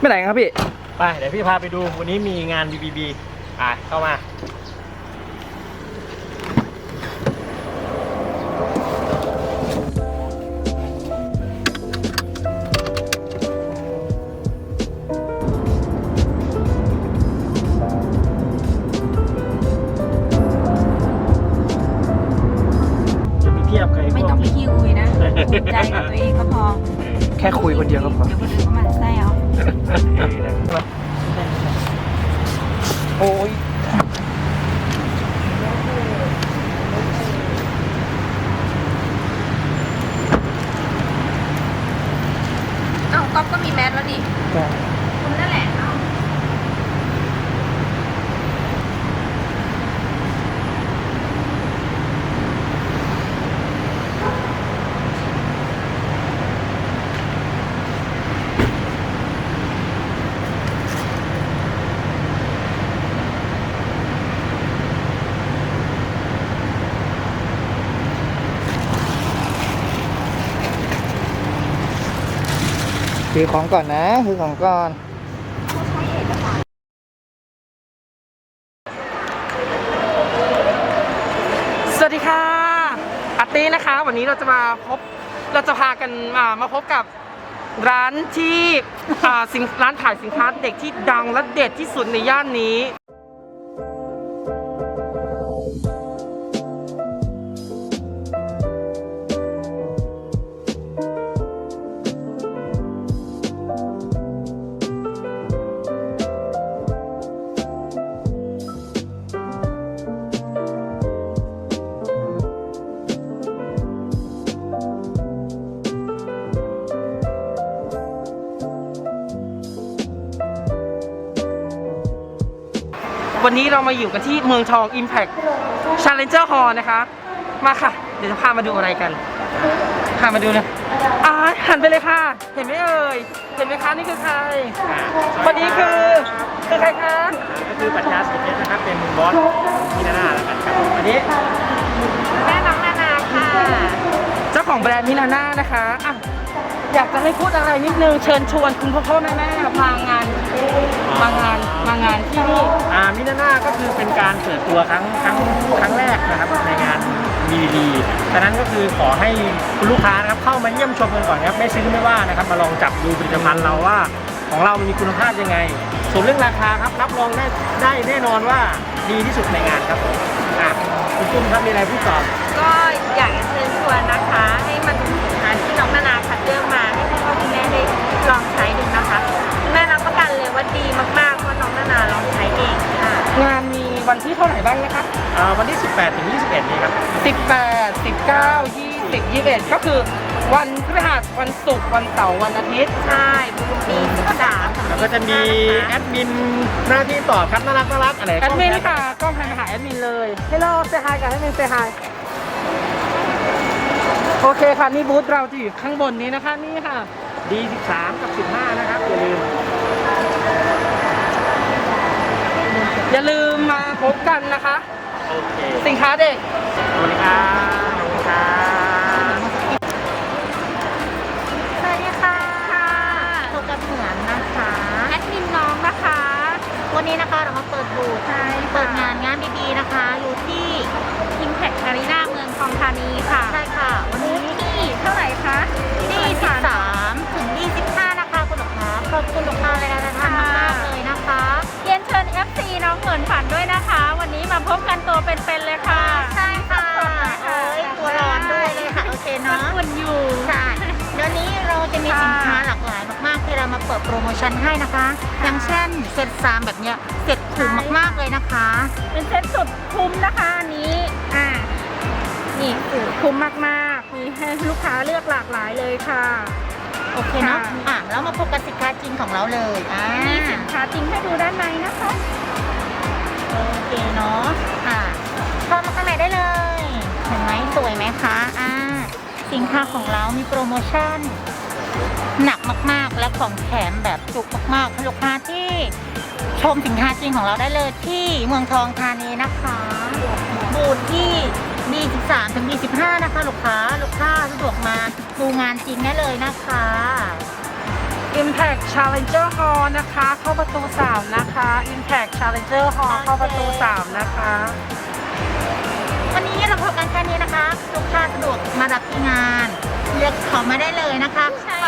ไม่ไหนครับพี่ ไปเดี๋ยวพี่พาไปดูวันนี้มีงาน BBB อะเข้ามา จะไปเทียบใครไม่ต้องไปคิวคุยนะ ใจกับตัวเองก็พอแค่คุยคนเดียวก็พอ เดี๋ยวคนอื่นเขาหมันไส้เอา โอ้ย เอ้าก๊อฟก็มีแมสแล้วดิคุณนั่นแหละเอ้าือของก่อนนะคือของก่อนสวัสดีค่ะอาร์ตี้นะคะ วันนี้เราจะมาพบเราจะพากันมามาพบกับร้านที่อ่าสินร้านขายสินค้าเด็กที่ดังและเด็ดที่สุดในย่านนี้ วันนี้เรามาอยู่กันที่เมืองทอง Impact Challenger Hall นะคะ มาค่ะ เดี๋ยวจะพามาดูอะไรกันพามาดูนะอ่าหันไปเลยค่ะ เห็นไหมเอ่ย เห็นไหมคะนี่คือใครคนนี้คือคือใครคะก็คือปัญญาสิทธิ์นะครับ เป็นบอสพี่นาน่าแล้วกันครับผมอันนี้แม่น้องนานาค่ะ เจ้าของแบรนด์มิลาน่านะคะอะ อยากจะให้พูดอะไรนิดนึงเชิญชวนคุณพ่อพ่อแม่แม่มางานมางานมางานที่นี่อ่ามินาน่าก็คือเป็นการเปิดตัวครั้งครั้งครั้งแรกนะครับในงาน BBB ฉะนั้นก็คือขอให้คุณลูกค้านะครับเข้ามาเยี่ยมชมกันก่อนนะครับไม่ซื้อไม่ว่านะครับมาลองจับดูผลิตภัณฑ์เราว่า ของเรามันมีคุณภาพยังไง ส่วนเรื่องราคาครับรับรองได้ได้แน่นอนว่าดีที่สุดในงานครับผมอะคุณตุ้มครับมีอะไรพูดต่อก็อยากจะเชิญชวนนะคะ ให้มาดูสินค้าที่น้องนานาคัดเลือกมาให้พ่อคุณแม่ได้ลองใช้ดูนะคะคุณแม่รับประกันเลยว่าดีมากๆเพราะน้องนานาลองใช้เองค่ะงานมีวันที่เท่าไหร่บ้างนะคะอ่าวันที่ 18 ถึง 21 นี้ครับ 18 19 20 21 ก็คือ วันพฤหัสวันศุกร์วันเสาร์วันอาทิตย์ ใช่บูมปีสามแล้วก็จะมีแอดมินหน้าที่ตอบครับน่ารักน่ารักอะไรแอดมินค่ะกล้องหันมาหาแอดมินเลย Hello say hi กับแอดมิน say hi โอเคค่ะ นี่บูธเราจะอยู่ข้างบนนี้นะคะนี่ค่ะดี13 กับ 15 นะครับ อย่าลืม อย่าลืมมาพบกันนะคะ โอเค สินค้าเด็กสวัสดีครับ มากๆที่เรามาเปิดโปรโมชั่นให้นะคะ อย่างเช่นเซตสามแบบเนี้ยเซ็ตคุ้มมากๆเลยนะคะ เป็นเซ็ตสุดคุ้มนะคะอันนี้อ่านี่คือคุ้มมากๆมีให้ลูกค้าเลือกหลากหลายเลยค่ะ โอเคเนาะค่ะ อะแล้วมาพบกับสินค้าจริงของเราเลยอ่ามีสินค้าจริงให้ดูด้านในนะคะโอเคเนาะอะเข้ามาข้างในได้เลยเห็นไหมสวยไหมคะอ่าสินค้าของเรามีโปรโมชั่น หนักมากๆ และของแถมแบบจุกมากๆให้ลูกค้าที่ชมสินค้าจริงของเราได้เลยที่เมืองทองธานีนะคะ บูธที่ B13 ถึง B15 นะคะ ลูกค้า ลูกค้าสะดวกมาดูงานจริงได้เลยนะคะ Impact Impact Challenger Hall นะคะ เข้าประตู 3 นะคะ Impact Challenger Hall เข้าประตู 3 นะคะ วันนี้เราพบกันแค่นี้นะคะ ลูกค้าสะดวกมารับที่งาน เลือกของมาได้เลยนะคะใช่ขค่ะอบขอบคุณมากนะคะแล้วพบกันนะคะ